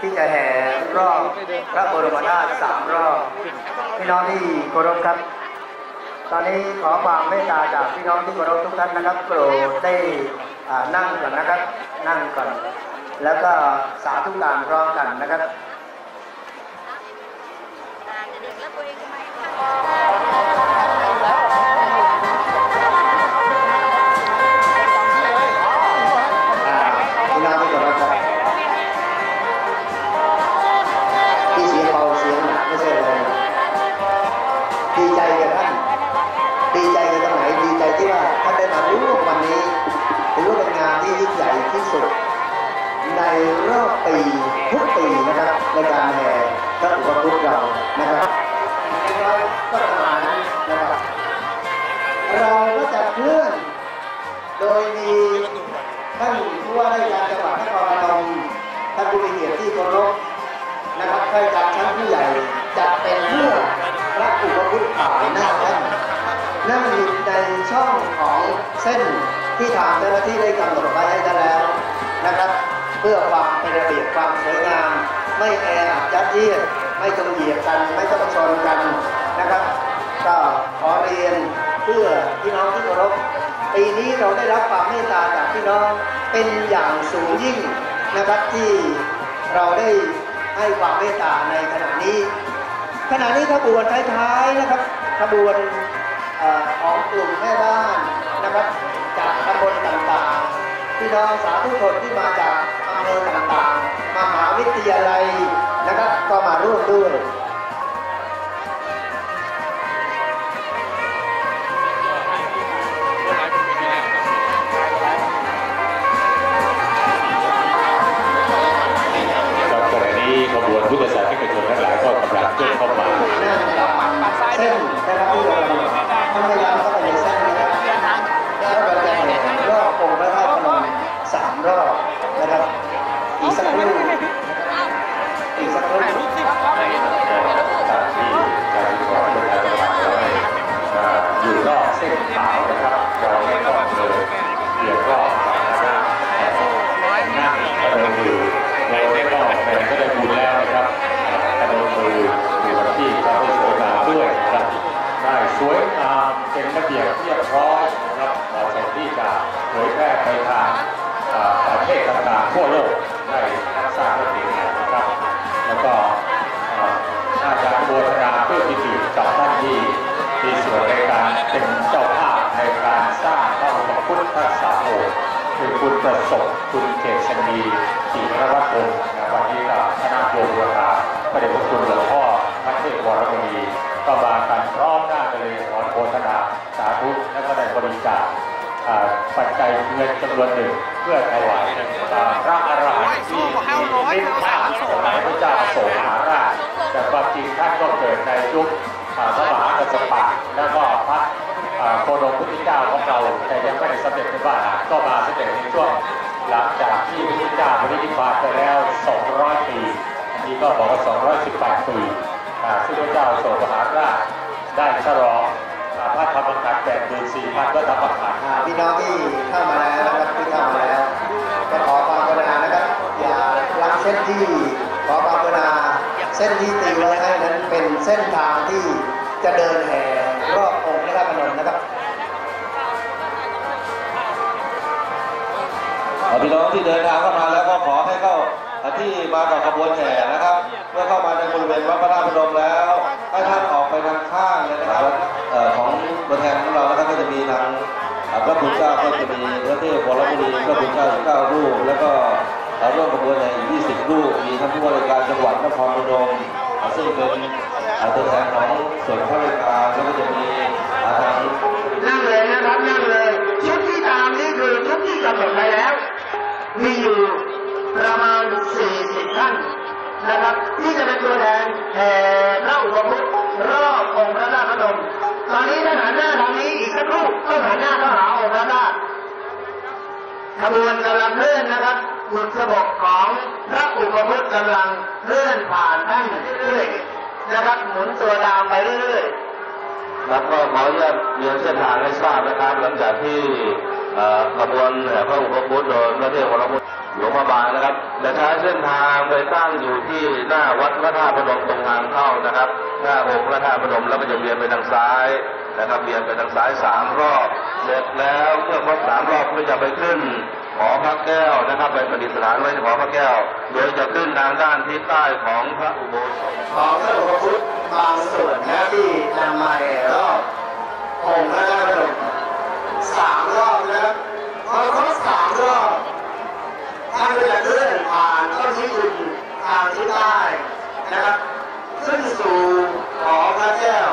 ที่จะแห่รอบพระบรมธาตุสามรอบพี่น้องที่เคารพครับ ตอนนี้ขอความเมตตาจากพี่น้องที่เคารพทุกท่านนะครับ โปรดได้นั่งก่อนนะครับ นั่งก่อน แล้วก็สาธุการพร้อมกันนะครับ ในการแห่พระอุปคุตเรานะครับเราก็ประมาณนั้นนะครับ เราก็จะเคลื่อน โดยมีท่านผู้ว่าราชการจังหวัดนครพนมท่านผู้มีเกียรติที่เคารพนะครับข้าราชการชั้นผู้ใหญ่จะเป็นเพื่อพระอุปคุตป่าหน้าท่านนั่งอยู่ในช่องของเส้นที่ทางเจ้าหน้าที่ได้กำหนดไว้ให้ท่านแล้วนะครับ เพื่อความเป็นระเบียบความสวยงาม ไม่แออัดยัดเยียดไม่ต้องเหยียบกันไม่ต้องชนกันนะครับ ก็ขอเรียนเพื่อพี่น้องที่เคารพปีนี้เราได้รับความเมตตาจากพี่น้องเป็นอย่างสูงยิ่งนะครับที่เราได้ให้ความเมตตาในขณะนี้ ขณะนี้ขบวนท้ายๆนะครับขบวนออของกลุ่มแม่บ้านนะครับจากตำบลต่างๆ พี่น้องสาธุชนที่มาจาก เภอต่างๆ มหาวิทยาลัยนะครับก็มาร่วมด้วย สาวนะครับเราไม่ต้องเดินเบี่ยงรอบสาธารณะนั่งกระโดดอยู่ในเส้นรอบแฟนก็ได้บุญแล้วนะครับกระโดดมืออยู่กับที่ก็ได้สวยงามด้วยนะครับได้สวยงามเป็นระเบียบเรียบร้อยนะครับเหมาะสมที่จะเผยแพร่ไปทางประเทศต่างๆทั่วโลกได้รับทราบได้ดีนะครับ แล้วก็ คุณประสบคุณเกษมีจิรวัตรพงศ์นะวันนี้ก็คณะโยมวราพระเดชพระคุณหลวงพ่อพระเทพวรมุนีก็มากันรอมหน้ากันเลยขอโฆษณาสาธุและก็ได้บริจาคปัจจัยเงินจำนวนหนึ่งเพื่อถวายพระอรหันต์ที่นิพพานสมัยพระเจ้าโศกมหาราชแต่ความจริงท่านก็เกิดในยุคพระมหากษัตริย์แล้วก็พระ โคดมพุทธเจ้าของเราแต่ยังไม่ได้สำเร็จเป็นบ้าหลานก็มาสำเร็จในช่วงหลังจากที่พุทธเจ้าบริณิพพานไปแล้ว 200 ปีนี้ก็บอกว่า 218 ปีซึ่งพระเจ้าโศกมหาราชได้ฉลองอ่าพระธรรมขันธ์แปดหมื่นสี่พันพระธรรมขันธ์อ่าพี่น้องที่เข้ามาแล้วนะครับที่เข้ามาแล้วก็ขอความกรุณานะครับอย่าลักเส้นที่ขอความกรุณาเส้นที่ตีไว้ให้นั้นเป็นเส้นทางที่จะเดินแห่ พี่น้องที่เดินทางเข้ามาแล้วก็ขอให้เข้าที่มากับขบวนแห่นะครับ เมื่อเข้ามาในบริเวณวัดพระธาตุพนมแล้วให้ท่านออกไปทางข้างเลยนะครับของตัวแทนของเรานะครับก็จะมีทางพระคุณเจ้าก็จะมีพระเทพวรมุนีพระคุณเจ้าสิบเก้ารูปแล้วก็ร่วมขบวนแห่อีก20รูปมีท่านผู้ว่าราชการจังหวัดนครพนมซึ่งเป็นตัวแทนของส่วนข้าราชการแล้วก็จะมีทางนั่งเลยนะครับนั่งเลยชุดที่ตามนี่คือชุดที่กำหนดไปแล้ว มีอยู่ประมาณ 40 ท่านนะครับ ที่จะเป็นตัวแทนแห่พระอุปคุตรอบองค์พระธาตุพนมตอนนี้ท่านหันหน้าทางนี้อีกสักครู่ต้องหันหน้าเข้าหาองค์พระธาตุขบวนกำลังเคลื่อนนะครับบุตรบกของพระอุปคุตกำลังเคลื่อนผ่านท่านเรื่อยๆนะครับหมุนตัวตามไปเรื่อยๆครับก็ขออนุญาตเรียนเส้นทางให้ทราบนะครับ หลังจากที่ ขบวนแห่พระอุปคุตโดยพระเทพวรพุทธหลวงพระบางนะครับจะใช้เส้นทางไปตั้งอยู่ที่หน้าวัดพระธาตุพนมตรงทางเข้านะครับหน้าองค์พระธาตุพนมแล้วก็จะเวียนไปทางซ้ายนะครับเวียนไปทางซ้ายสามรอบเสร็จแล้วเมื่อครบสามรอบก็จะไปขึ้นหอพระแก้วนะครับไปประดิษฐานไว้ที่หอพระแก้ว โดยจะขึ้นทางด้านทิศใต้ของพระอุโบสถของพระอุปคุตบางส่วนนะที่นำมาแห่รอบองค์พระธาตุพนม สามรอบนะครับพอครบสามรอบท่านก็จะเลื่อนผ่านต้นที่คุณทางที่ใต้นะครับ ขึ้นสู่หอพระแก้ว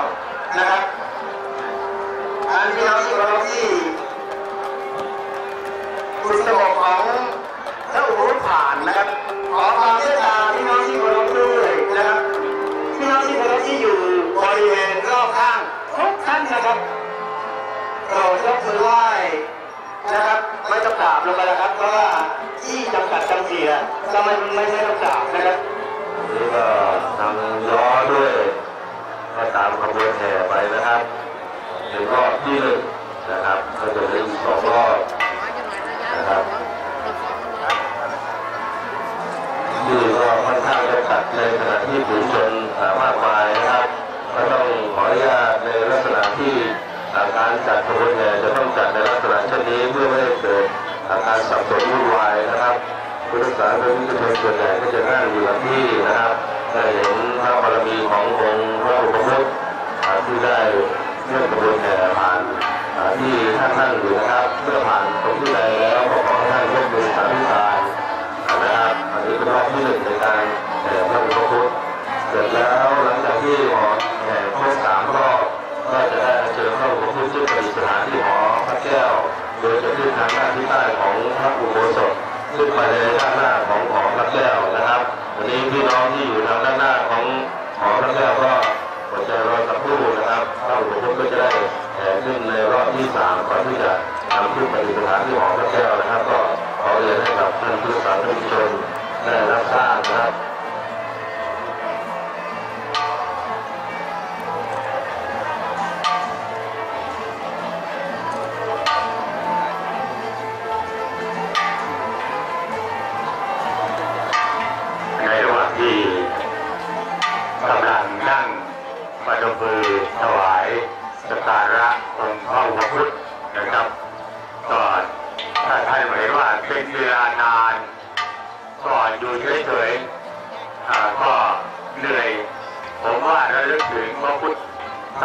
นะครับอันพี่น้องที่เคารพที่บุษบกของพระอุปคุตผ่านนะครับขอความเมตตาพี่น้องที่เคารพด้วยนะครับพี่น้องที่เคารพที่อยู่บริเวณรอบข้างทุกท่านนะครับ โปรดยกมือไหว้นะครับ ไม่ต้องกราบลงไปนะครับ เพราะว่าที่จำกัดจำเสียก็ไม่ไม่ใช่ต้องกราบนะครับนี่ก็ทำล้อด้วยก็ตามขบวนแห่ไปนะครับถึงรอบที่หนึ่งนะครับก็จะเป็นสองรอบนะครับนี่ก็ค่อนข้างจะตัดในขณะที่ผู้ชนมากมายนะครับก็ต้องขออนุญาตในลักษณะที่ การจัดขบวนแห่จะต้องจัดในลักษณะเช่นนี้เพื่อไม่ให้เกิดอาการสับสนวุ่นวายนะครับพุทธศาสนิกชนส่วนใหญ่ก็จะนั่งอยู่กับที่นะครับได้เห็นพระบารมีขององค์พระอุปคุตที่ได้เลื่อนกระบวนแห่ผ่านที่ท่านนั่งอยู่นะครับเมื่อผ่านตรงที่ใดแล้วก็ขอให้ท่านยกมือสาธุการนะครับอันนี้เป็นรอบที่หนึ่งในการแห่พระอุปคุตเสร็จแล้วหลังจากที่หอแห่ครบสามรอบ ก็จะได้เจอพระอุปคุตซึ่งประดิษฐานที่หอพระแก้ว โดยจะขึ้นทางด้านที่ใต้ของพระอุโบสถขึ้นไปในด้านหน้าของหอพระแก้วนะครับ วันนี้พี่น้องที่อยู่ทางด้านหน้าของหอพระแก้วก็อดใจรอสักครู่นะครับพระอุปคุตก็จะได้แห่ขึ้นในรอบที่สามก่อนที่จะนำขึ้นปฏิสถานที่หอพระแก้วนะครับ ก็ขอเรียนให้กับท่านผู้สาธุชนได้รับทราบนะครับ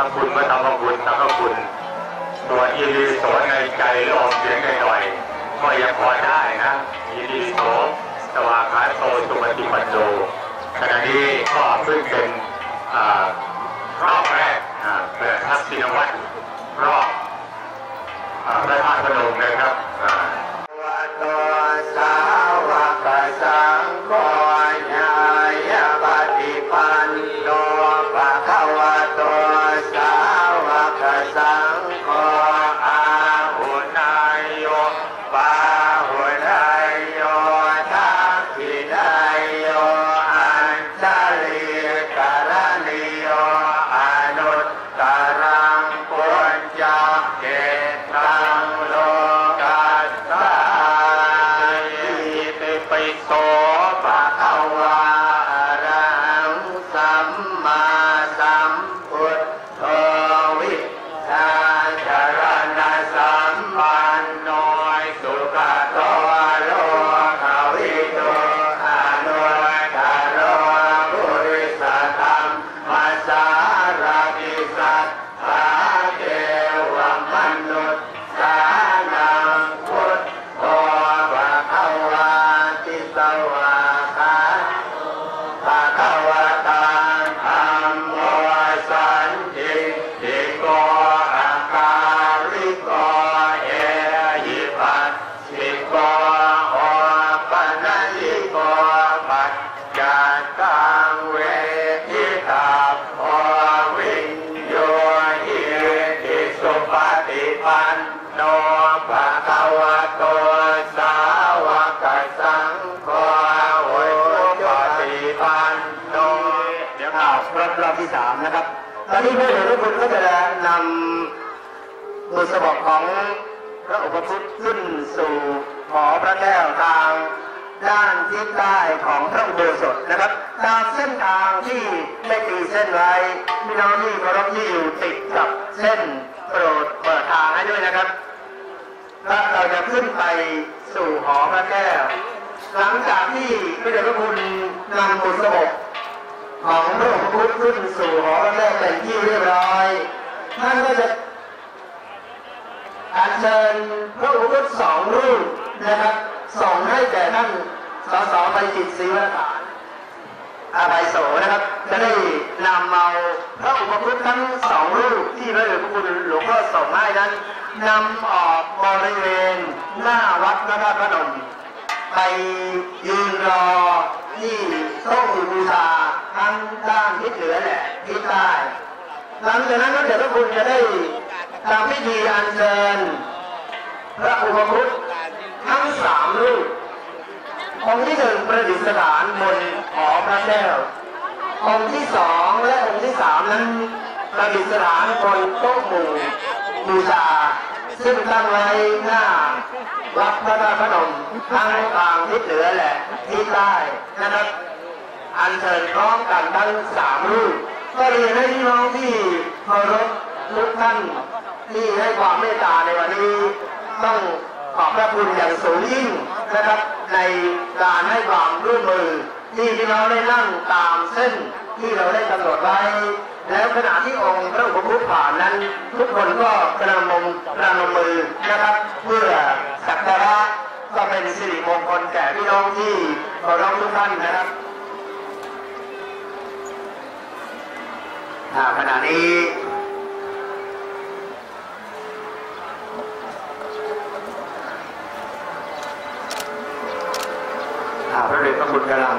ทำคุณพระธรรมคุณสังฆคุณตัวอีรีโสในใจหรือออกเสียงหน่อยก็ยังพอได้นะอีรีโสสวาคาโตสุปฏิปันโนขณะนี้ก็เพิ่งเป็นอ่ารอบแรกเปิดทักษิณ ป อปฏิปันโนเดี๋ยวข่าวรอบรอบที่สามนะครับตอนนี้พระเดชพระคุณก็จะนำบุษบกของพระอุปคุตขึ้นสู่หอพระแก้วทางด้านทิศใต้ของพระอุโบสถนะครับ ตามเส้นทางที่ได้ตีเส้นไว้พี่น้องที่เคารพที่อยู่ติดกับเส้นโปรดเปิดทางให้ด้วยนะครับและเราจะขึ้นไปสู่หอพระแก้ว หลังจากที่พระเดชพระคุณนำบุษบก ของพระอุปคุตขึ้นสู่หอพระแก้วเป็นที่เรียบร้อยท่านก็จะอัญเชิญพระอุปสองรูปนะครับ ส่งให้แก่ท่านสสไปจิตศรีวฐานอาภัยโสนะครับจะได้นำเอาพระอุปคุตทั้งสองรูปที่พระเดชพระคุณหลวงพ่อส่งให้นั้นนำออกบริเวณหน้าวัดพระธาตุพนมไปยืนรอที่โต๊ะบูชา ทั้งด้านทิศเหนือแหละทิศใต้หลังจากนั้นก็เดี๋ยวพระคุณจะได้ทำพิธีอัญเชิญพระอุปคุตทั้งสามรูปองค์ที่หนึ่งประดิษฐานบนหอพระแก้วองค์ที่สองและองค์ที่สามนั้นประดิษฐานบนโต๊ะหมู่บูชาซึ่งตั้งไว้หน้าวัดพระธาตุพนมทั้งทางทิศเหนือและทิศใต้นะครับ อันเชิญพร้อมกันทั้งสามรูปก็เรียนให้พี่น้องที่เคารพทุกท่านที่ให้ความเมตตาในวันนี้ต้องขอบพระคุณอย่างสูงยิ่งนะครับ ในการให้ความร่วมมือที่พี่น้องได้นั่งตามเส้นที่เราได้กำหนดไว้ แล้วขณะที่องค์พระอุปคุตผ่านนั้น ทุกคนก็ประนมประนมมือนะครับ เพื่อสักการะก็เป็นสิริมงคลแก่พี่น้องที่เคารพทุกท่านนะครับ ขณะนี้พระเดชพระคุณกำลัง